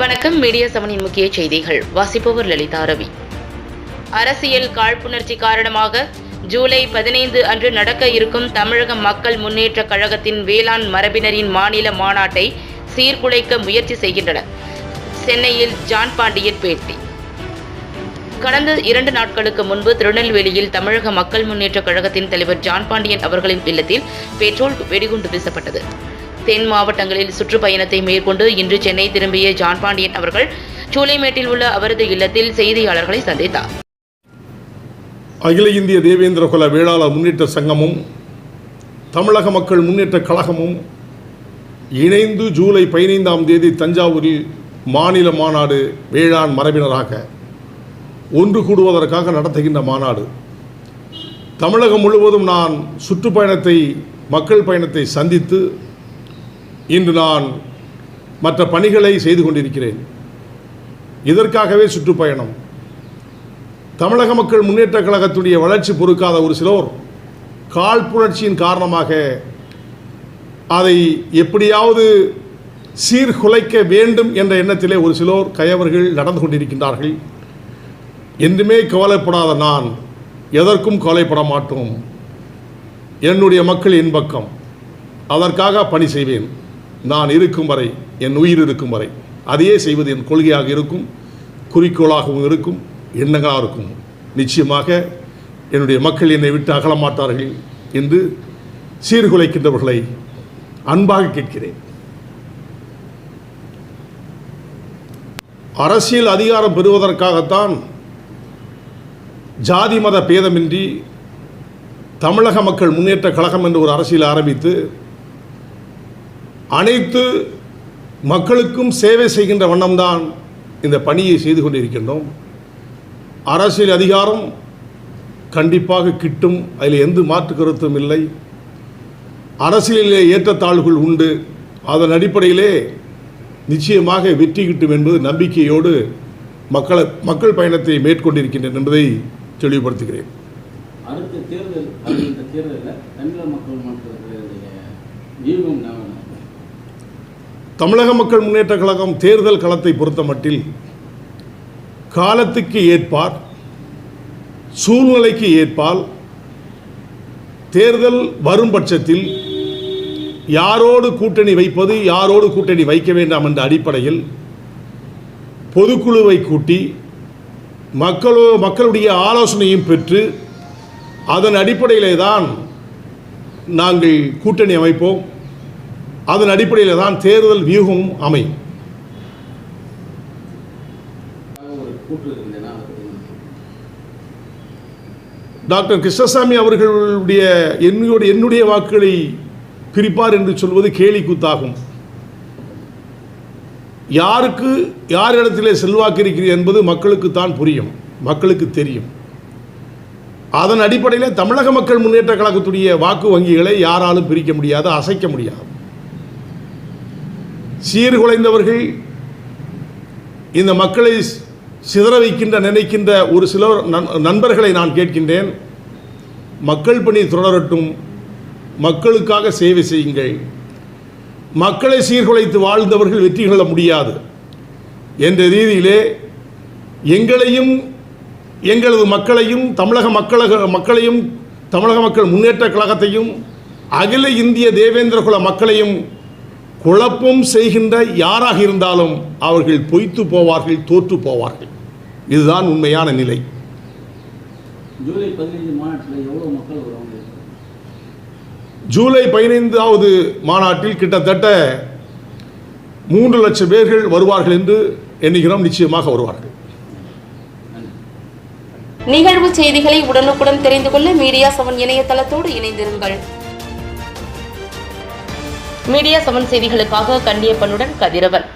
வணக்கம். மீடியா செவனின் முக்கிய செய்திகள். வாசிப்பவர் லலிதா ரவி. அரசியல் காழ்ப்புணர்ச்சி காரணமாக ஜூலை பதினைந்து அன்று நடக்க இருக்கும் தமிழக மக்கள் முன்னேற்ற கழகத்தின் வேளாண் மரபினரின் மாநில மாநாட்டை சீர்குலைக்க முயற்சி செய்கின்றனர். சென்னையில் ஜான் பாண்டியன் பேட்டி. கடந்த இரண்டு நாட்களுக்கு முன்பு திருநெல்வேலியில் தமிழக மக்கள் முன்னேற்ற கழகத்தின் தலைவர் ஜான் பாண்டியன் அவர்களின் இல்லத்தில் பெட்ரோல் வெடிகுண்டு வீசப்பட்டது. தென் மாவட்டங்களில் சுற்றுப்பயணத்தை மேற்கொண்டு இன்று சென்னை திரும்பிய ஜான் பாண்டியன் அவர்கள் சூளைமேட்டில் உள்ள அவரது இல்லத்தில் செய்தியாளர்களை சந்தித்தார். அகில இந்திய தேவேந்திர குல வேளாளர் முன்னேற்ற சங்கமும் தமிழக மக்கள் முன்னேற்ற கழகமும் இணைந்து ஜூலை பதினைந்தாம் தேதி தஞ்சாவூரில் மாநில மாநாடு வேளாண் மரபினராக ஒன்று கூடுவதற்காக நடத்துகின்ற மாநாடு. தமிழகம் முழுவதும் நான் சுற்றுப்பயணத்தை மக்கள் பயணத்தை சந்தித்து இன்று நான் மற்ற பணிகளை செய்து கொண்டிருக்கிறேன். இதற்காகவே சுற்றுப்பயணம். தமிழக மக்கள் முன்னேற்ற கழகத்துடைய வளர்ச்சி பொறுக்காத ஒரு சிலோர் காழ்ப்புணர்ச்சியின் காரணமாக அதை எப்படியாவது சீர்குலைக்க வேண்டும் என்ற எண்ணத்திலே ஒரு சிலோர் கயவர்கள் நடந்து கொண்டிருக்கின்றார்கள். என்றுமே கவலைப்படாத நான் எதற்கும் கவலைப்பட மாட்டோம். என்னுடைய மக்கள் இன்பக்கம். அதற்காக பணி செய்வேன். நான் இருக்கும் வரை என் உயிர் இருக்கும் வரை அதையே செய்வது என் கொள்கையாக இருக்கும் குறிக்கோளாகவும் இருக்கும் எண்ணங்களாக இருக்கும். நிச்சயமாக என்னுடைய மக்கள் என்னை விட்டு அகலமாட்டார்கள் என்று சீர்குலைக்கின்றவர்களை அன்பாக கேட்கிறேன். அரசியல் அதிகாரம் பெறுவதற்காகத்தான் ஜாதி மத பேதமின்றி தமிழக மக்கள் முன்னேற்ற கழகம் என்று ஒரு அரசியல் ஆரம்பித்து அனைத்து மக்களுக்கும் சேவை செய்கின்ற வண்ணம்தான் இந்த பணியை செய்து கொண்டிருக்கின்றோம். அரசியல் அதிகாரம் கண்டிப்பாக கிட்டும் அதில் எந்த மாற்று கருத்தும் இல்லை. அரசியலிலே ஏற்றத்தாழ்வுகள் உண்டு. அதன் அடிப்படையிலே நிச்சயமாக வெற்றி கிட்டும் என்பது நம்பிக்கையோடு மக்களை மக்கள் பயணத்தை மேற்கொண்டிருக்கின்றேன் என்பதை தெளிவுபடுத்துகிறேன். அடுத்த தேர்தல் தேர்தலில் தமிழக மக்கள் மன்ற வியூகம் தமிழக மக்கள் முன்னேற்ற கழகம் தேர்தல் களத்தை பொறுத்த மட்டில் காலத்துக்கு ஏற்பார் சூழ்நிலைக்கு ஏற்பால் தேர்தல் வரும் பட்சத்தில் யாரோடு கூட்டணி வைப்பது யாரோடு கூட்டணி வைக்க வேண்டாம் என்ற அடிப்படையில் பொதுக்குழுவை கூட்டி மக்களோ மக்களுடைய ஆலோசனையும் பெற்று அதன் அடிப்படையிலே தான் நாங்கள் கூட்டணி அமைப்போம். அதன் அடிப்படையில் தான் தேர்தல் வியூகமும் அமையும். டாக்டர் கிருஷ்ணசாமி அவர்களுடைய என்னுடைய என்னுடைய வாக்குகளை பிரிப்பார் என்று சொல்வது கேலி கூத்தாகும். யாருக்கு யார் இடத்திலே செல்வாக்கு இருக்கிறது என்பது மக்களுக்கு தான் புரியும். மக்களுக்கு தெரியும். அதன் அடிப்படையில் தமிழக மக்கள் முன்னேற்ற கழகத்துடைய வாக்கு வங்கிகளை யாராலும் பிரிக்க முடியாது அசைக்க முடியாது. சீர்குலைந்தவர்கள் இந்த மக்களை சிதற வைக்கின்ற நினைக்கின்ற ஒரு சிலர் நண்பர்களை நான் கேட்கின்றேன். மக்கள் பணி தொடரட்டும். மக்களுக்காக சேவை செய்யுங்கள். மக்களை சீர்குலைத்து வாழ்ந்தவர்கள் வெற்றி கொள்ள முடியாது. என்ற ரீதியிலே எங்களையும் எங்களது மக்களையும் தமிழக மக்களக மக்களையும் தமிழக மக்கள் முன்னேற்ற கழகத்தையும் அகில இந்திய தேவேந்திர குல மக்களையும் குழப்பம் செய்கின்ற யாராக இருந்தாலும் அவர்கள் பொய்த்து போவார்கள் தோற்று போவார்கள். இதுதான் உண்மையான நிலை. ஜூலை பதினைஞ்சு மாநாட்டில் எவ்வளோ மக்கள் வருவாங்க? ஜூலை பதினைந்தாவது மாநாட்டில் கிட்டத்தட்ட மூன்று லட்சம் பேர்கள் வருவார்கள் என்று எண்ணுகிறோம் நிச்சயமாக வருவார்கள். நிகழ்வு செய்திகளை உடனுக்குடன் தெரிந்து கொள்ள மீடியா செவன் இணையதளத்தோடு இணைந்திருங்கள். மீடியா செவன் செய்திகளுக்காக கண்ணியப்பனுடன் கதிரவன்.